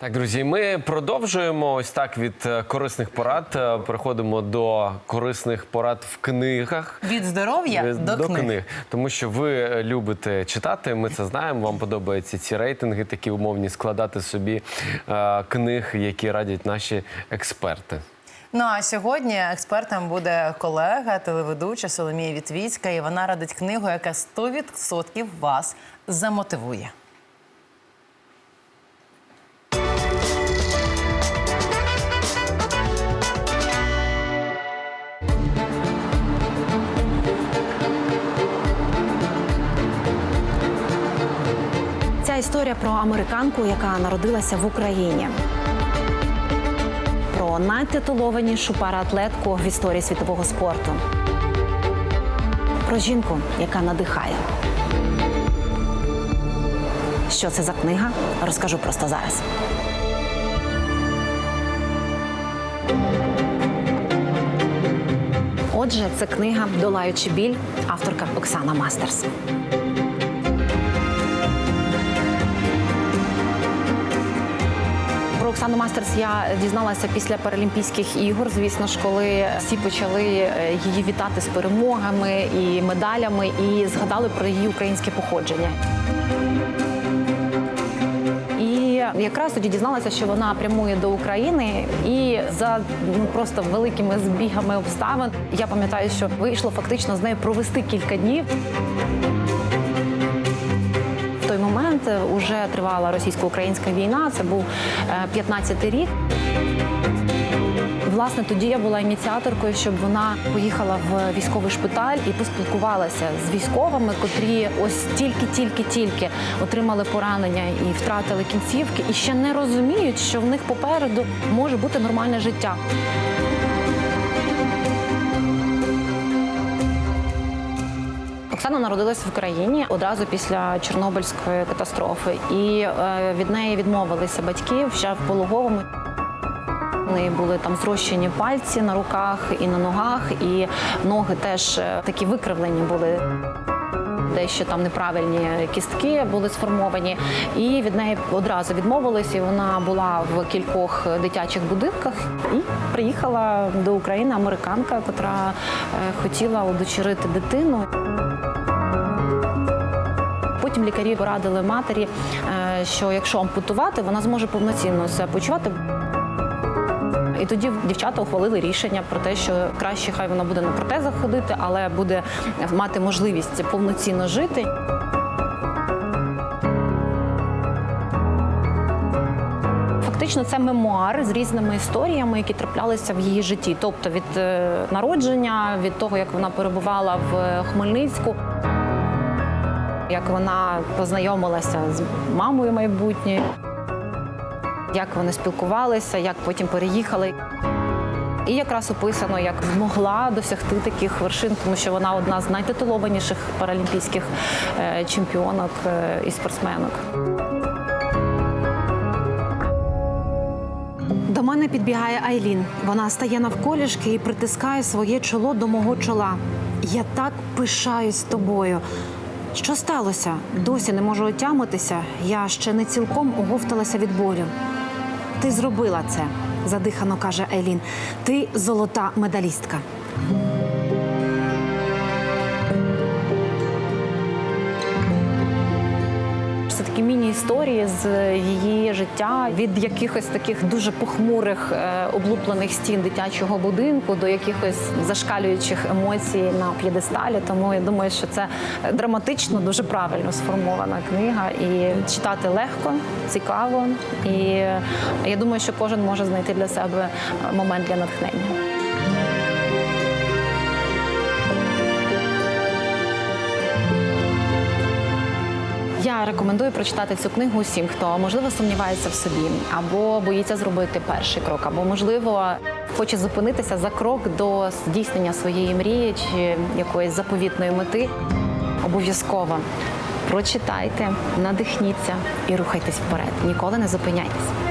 Так, друзі, ми продовжуємо ось так від е, корисних порад. е, Переходимо до корисних порад в книгах. Від здоров'я Е, до, книг. Тому що ви е, любите читати, ми це знаємо. Вам подобаються ці рейтинги, такі умовні, складати собі е, книг, які радять наші експерти. Ну а сьогодні експертом буде колега, телеведуча Соломія Вітвіцька, і вона радить книгу, яка 100% вас замотивує. Історія про американку, яка народилася в Україні. Про найтитулованішу параатлетку в історії світового спорту. Про жінку, яка надихає. Що це за книга? Розкажу просто зараз. Отже, це книга Долаючи біль, авторка Оксана Мастерс. Оксану Мастерс я дізналася після Паралімпійських ігор. Звісно ж, коли всі почали е, її вітати з перемогами і медалями, і згадали про її українське походження. Якраз тоді дізналася, що вона прямує до України, і за ну просто великими збігами обставин я пам'ятаю, що вийшло фактично з нею провести кілька днів. Момент вже тривала російсько-українська війна. Це був е, 15-й рік. Власне, тоді я була ініціаторкою, щоб вона поїхала в військовий шпиталь і поспілкувалася з військовими, котрі ось тільки-тільки-тільки отримали поранення і втратили кінцівки, і ще не розуміють, що в них попереду може бути нормальне життя. Оксана народилась в Україні одразу після Чорнобильської катастрофи, і е, від неї відмовилися батьки ще в пологовому. У неї були там зрощені пальці на руках і на ногах, і ноги теж е, такі викривлені були. Дещо там неправильні кістки були сформовані, і від неї одразу відмовились. І вона була в кількох дитячих будинках і приїхала до України американка, котра е, хотіла удочерити дитину. Потім лікарі порадили матері, е, що якщо ампутувати, вона зможе повноцінно себе почувати. І тоді дівчата ухвалили рішення про те, що краще хай вона буде на протезах ходити, але буде мати можливість повноцінно жити. Фактично, це мемуар з різними історіями, які траплялися в її житті. Тобто від е, народження, від того, як вона перебувала в е, Хмельницьку, як вона познайомилася з мамою майбутньою, як вони спілкувалися, як потім переїхали. І якраз описано, як змогла досягти таких вершин, тому що вона одна з найтитулованіших паралімпійських е, чемпіонок е, і спортсменок. До мене підбігає Айлін. Вона стає навколішки і притискає своє чоло до мого чола. Я так пишаюсь тобою. Що сталося? Досі не можу отямитися. Я ще не цілком оговталася від болю. Ти зробила це, задихано каже Елін. Ти золота медалістка. Це міні-історії з її життя від якихось таких дуже похмурих е, облуплених стін дитячого будинку до якихось зашкалюючих емоцій на п'єдесталі. Тому я думаю, що це драматично дуже правильно сформована книга. І читати легко, цікаво. І я думаю, що кожен може знайти для себе момент для натхнення. Я рекомендую прочитати цю книгу усім, хто можливо сумнівається в собі, або боїться зробити перший крок, або можливо хоче зупинитися за крок до здійснення своєї мрії чи якоїсь заповітної мети. Обов'язково прочитайте, надихніться і рухайтесь вперед. Ніколи не зупиняйтесь.